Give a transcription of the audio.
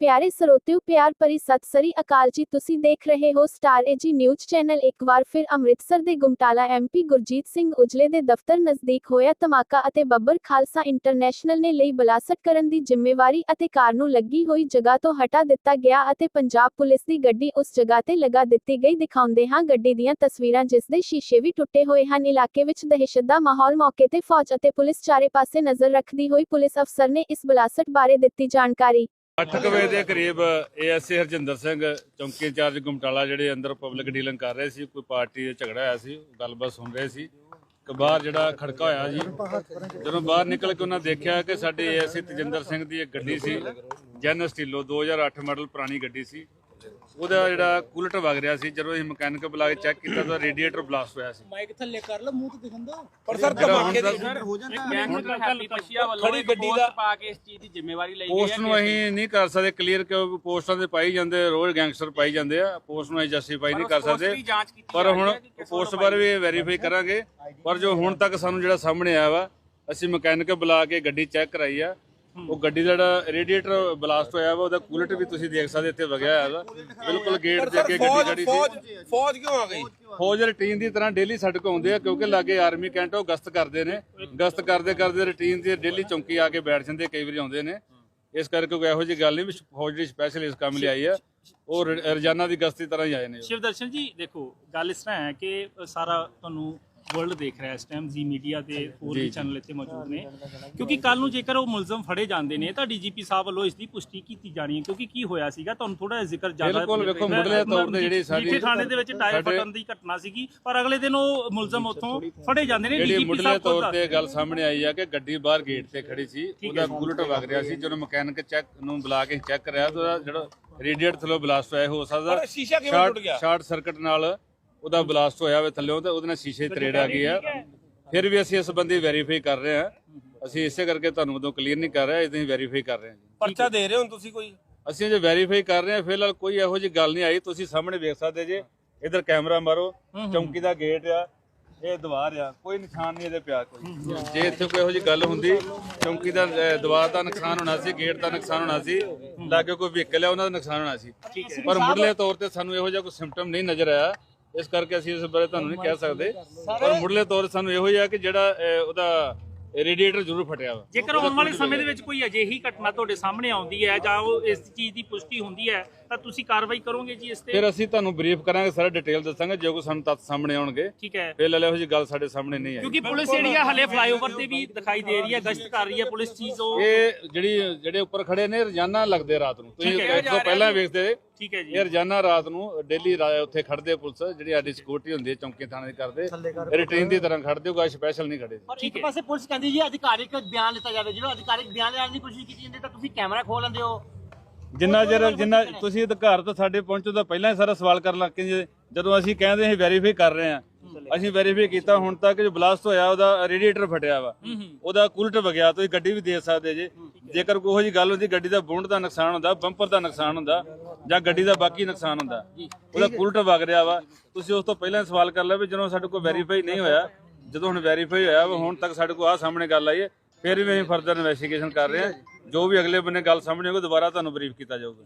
ਪਿਆਰੇ ਸਰੋਤਿਓ, ਪਿਆਰ ਭਰੀ ਸਤਿ ਸ੍ਰੀ ਅਕਾਲ ਜੀ। ਤੁਸੀਂ ਦੇਖ ਰਹੇ ਹੋ ਸਟਾਰ ਏਜੀ ਨਿਊਜ਼ ਚੈਨਲ। ਇੱਕ ਵਾਰ ਫਿਰ ਅੰਮ੍ਰਿਤਸਰ ਦੇ ਗੁਮਟਾਲਾ ਐਮਪੀ ਗੁਰਜੀਤ ਸਿੰਘ ਉਜਲੇ ਦੇ ਦਫ਼ਤਰ ਨਜ਼ਦੀਕ ਹੋਇਆ ਧਮਾਕਾ ਅਤੇ ਬੱਬਰ ਖਾਲਸਾ ਇੰਟਰਨੈਸ਼ਨਲ ਨੇ ਲਈ ਬਲਾਸਟ ਕਰਨ ਦੀ ਜ਼ਿੰਮੇਵਾਰੀ ਅਤੇ ਕਾਰ ਨੂੰ ਲੱਗੀ ਹੋਈ ਜਗ੍ਹਾ ਤੋਂ ਹਟਾ ਦਿੱਤਾ ਗਿਆ ਅਤੇ ਪੰਜਾਬ ਪੁਲਿਸ ਦੀ ਗੱਡੀ ਉਸ ਜਗ੍ਹਾ ਤੇ ਲਗਾ ਦਿੱਤੀ ਗਈ। ਦਿਖਾਉਂਦੇ ਹਾਂ ਗੱਡੀ ਦੀਆਂ ਤਸਵੀਰਾਂ ਜਿਸ ਦੇ ਸ਼ੀਸ਼ੇ ਵੀ ਟੁੱਟੇ ਹੋਏ ਹਨ। ਇਲਾਕੇ ਵਿੱਚ ਦਹਿਸ਼ਤ ਦਾ ਮਾਹੌਲ ਮੌਕੇ ਤੇ ਫੌਜ ਅਤੇ ਪੁਲਿਸ ਚਾਰੇ ਪਾਸੇ ਨਜ਼ਰ ਰੱਖਦੀ ਹੋਈ ਪੁਲਿਸ ਅਫਸਰ ਨੇ ਇਸ ਬਲਾਸਟ ਬਾਰੇ ਦਿੱਤੀ ਜਾਣਕਾਰੀ। 8 ਕੁ ਵਜੇ ਦੇ ਕਰੀਬ ਏਐਸਏ ਹਰਜਿੰਦਰ ਸਿੰਘ, ਚੌਂਕੀ ਇੰਚਾਰਜ ਗੁਮਟਾਲਾ, ਜਿਹੜੇ ਅੰਦਰ ਪਬਲਿਕ ਡੀਲਿੰਗ ਕਰ ਰਹੇ ਸੀ, ਕੋਈ ਪਾਰਟੀ ਦਾ ਝਗੜਾ ਹੋਇਆ ਸੀ, ਗੱਲਬਾਤ ਸੁਣ ਰਹੇ ਸੀ। ਕਿ ਬਾਹਰ ਜਿਹੜਾ ਖੜਕਾ ਹੋਇਆ ਜੀ, ਜਦੋਂ ਬਾਹਰ ਨਿਕਲ ਕੇ ਉਹਨਾਂ ਦੇਖਿਆ ਕਿ ਸਾਡੇ ਏਐਸਏ ਤਜਿੰਦਰ ਸਿੰਘ ਦੀ ਇੱਕ ਗੱਡੀ ਸੀ, ਜੈਨ ਸਟੀਲੋ 2008 ਮਾਡਲ ਪੁਰਾਣੀ ਗੱਡੀ ਸੀ। ਉਹਦਾ ਜਿਹੜਾ ਕੂਲਟ ਵਗ ਰਿਹਾ ਸੀ ਜਦੋਂ ਅਸੀਂ ਮਕੈਨਿਕ ਬੁਲਾ ਕੇ ਚੈੱਕ ਕੀਤਾ ਤਾਂ ਰੇਡੀਏਟਰ ਬਲਾਸਟ ਹੋਇਆ ਸੀ। ਮਾਈਕ ਥੱਲੇ ਕਰ ਲਓ ਮੂੰਹ ਤੇ ਦਿਖਣ ਦੋ ਪਰ ਸਰ ਧਮਾਕੇ ਹੋ ਜਾਂਦਾ। ਗੈਂਗ ਦਾ ਹੈਪੀ ਪਸ਼ੀਆ ਵੱਲੋਂ ਖੜੀ ਗੱਡੀ ਦਾ- ਪਾ ਕੇ ਇਸ ਚੀਜ਼ ਦੀ ਜ਼ਿੰਮੇਵਾਰੀ ਲਈ ਗਈ ਪੋਸਟ ਨੂੰ ਹੈ ਅਸੀਂ ਨਹੀਂ ਕਰ ਸਕਦੇ ਕਲੀਅਰ ਕਿਉਂ ਪੋਸਟਾਂ ਤੇ ਪਾਈ ਜਾਂਦੇ ਰੋਜ਼ ਗੈਂਗਸਟਰ ਪਾਈ ਜਾਂਦੇ ਆ ਪੋਸਟ ਨੂੰ ਅਸੀਂ ਜਸਟੀਫਾਈ ਨਹੀਂ ਕਰ ਸਕਦੇ। ਪਰ ਹੁਣ ਹੈ ਕਿ ਪੋਸਟ ਬਾਰੇ ਵੀ ਵੈਰੀਫਾਈ ਕਰਾਂਗੇ। ਪਰ ਜੋ ਹੁਣ ਤੱਕ ਸਾਨੂੰ ਜਿਹੜਾ ਸਾਹਮਣੇ ਆਇਆ ਵਾ ਅਸੀਂ ਮਕੈਨਿਕ ਬੁਲਾ ਕੇ ਗੱਡੀ ਚੈੱਕ ਕਰਾਈ ਆ। ਉਹ ਗੱਡੀ ਦਾ ਜਿਹੜਾ ਰੇਡੀਏਟਰ ਬਲਾਸਟ ਹੋਇਆ ਵਾ ਉਹਦਾ ਕੂਲਟ ਵੀ ਤੁਸੀਂ ਦੇਖ ਸਕਦੇ ਇੱਥੇ ਵਗਿਆ ਹੋਇਆ ਵਾ। ਬਿਲਕੁਲ ਗੇਟ ਦੇ ਅੱਗੇ ਗੱਡੀ ਫੌਜ ਖੜੀ ਫੌਜ ਸੀ। ਫੌਜ ਕਿਉਂ ਆ ਗਈ? ਫੌਜ ਰੂਟੀਨ ਦੀ ਤਰ੍ਹਾਂ ਡੇਲੀ ਸਾਡੇ ਕੋਲ ਆਉਂਦੇ ਆ ਕਿਉਂਕਿ ਲਾਗੇ ਆਰਮੀ ਕੈਂਟ ਉਹ ਗਸ਼ਤ ਕਰਦੇ ਨੇ। ਗਸ਼ਤ ਕਰਦੇ ਕਰਦੇ ਰੂਟੀਨ ਦੀ ਡੇਲੀ ਚੌਂਕੀ ਆ ਕੇ ਬੈਠ ਜਾਂਦੇ ਕਈ ਵਾਰੀ ਆਉਂਦੇ ਨੇ। ਇਸ ਕਰਕੇ ਕੋਈ ਇਹੋ ਜਿਹੀ ਗੱਲ ਨਹੀਂ ਵੀ ਫੌਜ ਜਿਹੜੀ ਸਪੈਸ਼ਲ ਇਸ ਕੰਮ ਲਈ ਆਈ ਆ। ਉਹ ਰੋਜ਼ਾਨਾ ਦੀ ਗਸ਼ਤ ਦੀ ਤਰ੍ਹਾਂ ਹੀ ਆਏ ਨੇ। ਸ਼ਿਵਦਰਸ਼ਨ ਜੀ ਦੇਖੋ ਗੱਲ ਇਸ ਤਰ੍ਹਾਂ ਹੈ ਕਿ ਸਾਰਾ ਤੁਹਾਨੂੰ ਵਰਲਡ ਦੇਖ ਰਿਹਾ ਇਸ ਟਾਈਮ ਜੀ ਮੀਡੀਆ ਤੇ ਹੋਰ ਵੀ। ਚੈਨਲ ਇੱਥੇ ਮੌਜੂਦ ਨੇ। ਕਿਉਂਕਿ ਕੱਲ ਨੂੰ ਜੇਕਰ ਉਹ ਮੁਲਜ਼ਮ ਫੜੇ ਜਾਂਦੇ ਨੇ ਤਾਂ ਡੀਜੀਪੀ ਸਾਹਿਬ ਵੱਲੋਂ ਇਸ ਦੀ ਪੁਸ਼ਟੀ ਕੀਤੀ ਜਾਣੀ ਹੈ। ਕਿਉਂਕਿ ਕੀ ਹੋਇਆ ਸੀਗਾ ਤੁਹਾਨੂੰ ਥੋੜਾ ਜਿਹਾ ਜ਼ਿਕਰ ਜ਼ਿਆਦਾ ਬਿਲਕੁਲ, ਵੇਖੋ, ਮੁੱਢਲੇ ਤੌਰ ਤੇ ਜਿਹੜੀ ਸਾਡੀ- ਮਜੀਠੇ ਥਾਣੇ ਦੇ ਵਿੱਚ ਟਾਇਰ ਫਟਣ ਦੀ ਘਟਨਾ ਸੀਗੀ ਪਰ ਅਗਲੇ ਦਿਨ ਉਹ ਮੁਲਜ਼ਮ ਉੱਥੋਂ ਫੜੇ ਜਾਂਦੇ ਨੇ। ਡੀਜੀਪੀ ਮੁੱਢਲੇ ਸਾਹਿਬ ਤੌਰ ਖੁਦ ਤੇ ਗੱਲ ਸਾਹਮਣੇ ਆਈ ਆ ਕਿ ਗੱਡੀ ਬਾਹਰ ਗੇਟ ਤੇ ਖੜੀ ਸੀ ਉਹਦਾ ਬੁਲਟ ਵਗ ਰਿਹਾ ਸੀ ਜਦੋਂ ਮਕੈਨਿਕ ਚੈੱਕ ਨੂੰ ਬੁਲਾ ਕੇ ਚੈੱਕ ਕਰਿਆ ਤਾਂ ਉਹਦਾ ਜਿਹੜਾ ਰੇਡੀਏਟਰ ਥੱਲੇ ਬਲਾਸਟ ਹੋਇਆ ਹੋ ਸਕਦਾ ਪਰ ਸ਼ੀਸ਼ਾ ਕਿਵੇਂ ਸ਼ਾਰਟ ਟੁੱਟ ਗਿਆ? ਸ਼ਾਰਟ ਸਰਕਟ ਨਾਲ ਉਹਦਾ ਬਲਾਸਟ ਹੋਇਆ ਹੋਵੇ ਥੱਲੇੋਂ ਤੇ ਉਹਦੇ ਨਾਲ ਸ਼ੀਸ਼ੇ ਤਰੇੜ ਆ ਗਈ ਆ। ਫਿਰ ਵੀ ਅਸੀਂ ਇਸ ਬੰਦੇ ਵੈਰੀਫਾਈ ਕਰ ਰਹੇ ਹਾਂ। ਅਸੀਂ ਇਸੇ ਕਰਕੇ ਤੁਹਾਨੂੰ ਉਦੋਂ ਕਲੀਅਰ ਨਹੀਂ ਕਰ ਰਹੇ ਅਸੀਂ ਵੈਰੀਫਾਈ ਕਰ ਰਹੇ ਹਾਂ ਪਰਚਾ ਦੇ ਰਹੇ ਹੋ ਤੁਸੀਂ ਕੋਈ? ਅਸੀਂ ਜੇ ਵੈਰੀਫਾਈ ਕਰ ਰਹੇ ਹਾਂ। ਫਿਲਹਾਲ ਕੋਈ ਇਹੋ ਜਿਹੀ ਗੱਲ ਨਹੀਂ ਆਈ। ਤੁਸੀਂ ਸਾਹਮਣੇ ਵੇਖ ਸਕਦੇ ਜੇ। ਇਧਰ ਕੈਮਰਾ ਮਾਰੋ। ਚੌਂਕੀ ਦਾ ਗੇਟ ਆ। ਇਹ ਦੀਵਾਰ ਆ। ਕੋਈ ਨਿਸ਼ਾਨ ਨਹੀਂ ਇਹਦੇ ਪਿਆ ਕੋਈ। ਜੇ ਇੱਥੇ ਕੋਈ ਇਹੋ ਜਿਹੀ ਗੱਲ ਹੁੰਦੀ ਚੌਂਕੀ ਦਾ ਦੀਵਾਰ ਦਾ ਨੁਕਸਾਨ ਹੋਣਾ ਸੀ ਗੇਟ ਦਾ ਨੁਕਸਾਨ ਹੋਣਾ ਸੀ ਲਾਗੇ ਕੋਈ ਵਹੀਕਲ ਆ ਉਹਨਾਂ ਦਾ ਨੁਕਸਾਨ ਹੋਣਾ ਸੀ। ਪਰ ਮੁੱਢਲੇ ਤੌਰ ਤੇ ਸਾਨੂੰ ਇਹੋ ਜਿਹਾ ਕੋਈ ਸਿੰਪਟਮ ਨਹੀਂ ਨਜ਼ਰ ਆਇਆ। ਇਸ ਕਰਕੇ ਅਸੀਂ ਇਸ ਬਾਰੇ ਤੁਹਾਨੂੰ ਨਹੀਂ ਕਹਿ ਸਕਦੇ। ਪਰ ਮੁੱਢਲੇ ਤੌਰ ਸਾਨੂੰ ਇਹੋ ਜਿਹਾ ਕਿ ਜਿਹੜਾ ਉਹਦਾ ਰੇਡੀਏਟਰ ਜ਼ਰੂਰ ਫਟਿਆ ਵਾ। ਜੇਕਰ ਆਉਣ ਵਾਲੇ ਸਮੇਂ ਦੇ ਵਿੱਚ ਕੋਈ ਅਜਿਹੀ ਘਟਨਾ ਤੁਹਾਡੇ ਸਾਹਮਣੇ ਆਉਂਦੀ ਹੈ ਜਾਂ ਉਹ ਇਸ ਚੀਜ਼ ਦੀ ਪੁਸ਼ਟੀ ਹੁੰਦੀ ਹੈ ਤਾਂ ਤੁਸੀਂ ਕਾਰਵਾਈ ਕਰੋਗੇ ਜੀ ਇਸ ਤੇ? ਫਿਰ ਅਸੀਂ ਤੁਹਾਨੂੰ ਬਰੀਫ ਕਰਾਂਗੇ ਸਾਰਾ ਡਿਟੇਲ ਦੱਸਾਂਗੇ ਜੇ ਕੋਈ ਸਾਨੂੰ ਤੱਥ ਸਾਹਮਣੇ ਆਉਣਗੇ। ਠੀਕ ਹੈ। ਫਿਰ ਇਹੋ ਜਿਹੀ ਗੱਲ ਸਾਡੇ ਸਾਹਮਣੇ ਨਹੀਂ ਆਈ। ਕਿਉਂਕਿ ਪੁਲਿਸ ਜਿਹੜੀ ਹੈ ਹਲੇ ਫਲਾਈਓਵਰ ਤੇ ਵੀ ਦਿਖਾਈ ਦੇ ਰਹੀ ਹੈ ਗਸ਼ਤ ਕਰ ਰਹੀ ਹੈ ਪੁਲਿਸ ਚੀਜ਼ ਉਹ। ਇਹ ਜਿਹੜੀ ਜਿਹੜੇ ਉੱਪਰ ਖੜੇ ਨੇ ਰੋਜ਼ਾਨਾ ਲੱਗਦੇ ਰਾਤ ਨੂੰ। ਤੁਸੀਂ ਹੈ, ਇੱਕ ਤੋਂ ਪਹਿਲਾਂ ਵੇਖਦੇ ਠੀਕ ਹੈ ਜੀ। ਇਹ ਰੋਜ਼ਾਨਾ ਰਾਤ ਨੂੰ ਡੇਲੀ ਉੱਥੇ ਖੜਦੇ ਪੁਲਿਸ ਜਿਹੜੀ ਸਾਡੀ ਸਿਕਿਉਰਿਟੀ ਹੁੰਦੀ ਹੈ ਚੌਂਕੀ ਥਾਣੇ ਦੀ ਕਰਦੇ ਰੂਟੀਨ ਦੀ ਤਰ੍ਹਾਂ ਖੜਦੇ ਹੋ ਕੋਈ ਸਪੈਸ਼ਲ ਨਹੀਂ ਖੜੇ ਪਰ ਇੱਕ ਪਾਸੇ ਪੁਲਿਸ ਕਹਿੰਦੀ ਜੀ ਅਧਿਕਾਰਿਕ ਬਿਆਨ ਲਿੱਤਾ ਜਾਵੇ। ਜਦੋਂ ਅਧਿਕਾਰਿਕ ਬਿਆਨ ਲੈਣ ਦੀ ਕੋਸ਼ਿਸ਼ ਕੀਤੀ ਜਾਂਦੀ ਤਾਂ ਤੁਸੀਂ ਕੈਮਰਾ ਖੋਲ ਲੈਂਦੇ ਹੋ। ਜਿੰਨਾ ਚਿਰ ਜਿੰਨਾ ਤੁਸੀਂ ਅਧਿਕਾਰ ਤੋਂ ਸਾਡੇ ਪਹੁੰਚੋ ਤਾਂ ਪਹਿਲਾਂ ਹੀ ਸਾਰਾ ਸਵਾਲ ਕਰਨ ਲੱਗ ਕੇ ਜਦੋਂ ਅਸੀਂ ਕਹਿੰਦੇ ਅਸੀਂ ਵੈਰੀਫਾਈ ਕਰ ਰਹੇ ਹਾਂ ਅਸੀਂ ਵੈਰੀਫਾਈ ਕੀਤਾ ਹੁਣ ਤੱਕ ਜੋ ਬਲਾਸਟ ਹੋਇਆ ਉਹਦਾ ਰੇਡੀਏਟਰ ਫਟਿਆ ਵਾ। ਉਹਦਾ ਕੂਲਟ ਵਗਿਆ ਤੁਸੀਂ ਗੱਡੀ ਵੀ ਦੇ ਸਕਦੇ ਜੇ। ਜੇਕਰ ਕੋਈ ਜੀ ਗੱਲ ਹੁੰਦੀ ਗੱਡੀ ਦਾ ਬੋਨਟ ਦਾ ਨੁਕਸਾਨ ਹੁੰਦਾ ਬੰਪਰ ਦਾ ਨੁਕਸਾਨ ਹੁੰਦਾ ਜਾਂ ਗੱਡੀ ਦਾ ਬਾਕੀ ਨੁਕਸਾਨ ਹੁੰਦਾ। ਉਹਦਾ ਕੂਲਟ ਵਗ ਰਿਹਾ ਵਾ। ਤੁਸੀਂ ਉਸ ਤੋਂ ਪਹਿਲਾਂ ਹੀ ਸਵਾਲ ਕਰ ਲਿਆ ਵੀ ਜਦੋਂ ਸਾਡੇ ਕੋਲ ਵੈਰੀਫਾਈ ਨਹੀਂ ਹੋਇਆ ਜਦੋਂ ਹੁਣ ਵੈਰੀਫਾਈ ਹੋਇਆ ਵਾ ਹੁਣ ਤੱਕ ਸਾਡੇ ਕੋਲ ਆ ਸਾਹਮਣੇ ਗੱਲ ਆਈ ਹੈ ਫਿਰ ਵੀ ਅਸੀਂ ਫਰਦਰ ਇਨਵੈਸਟੀਗੇਸ਼ਨ ਕਰ ਰਹੇ ਹਾਂ। ਜੋ ਵੀ ਅਗਲੇ ਬੰਨੇ ਗੱਲ ਸਾਹਮਣੇ ਹੋਊਗੀ ਦੁਬਾਰਾ ਤੁਹਾਨੂੰ ਬਰੀਫ ਕੀਤਾ ਜਾਊਗਾ।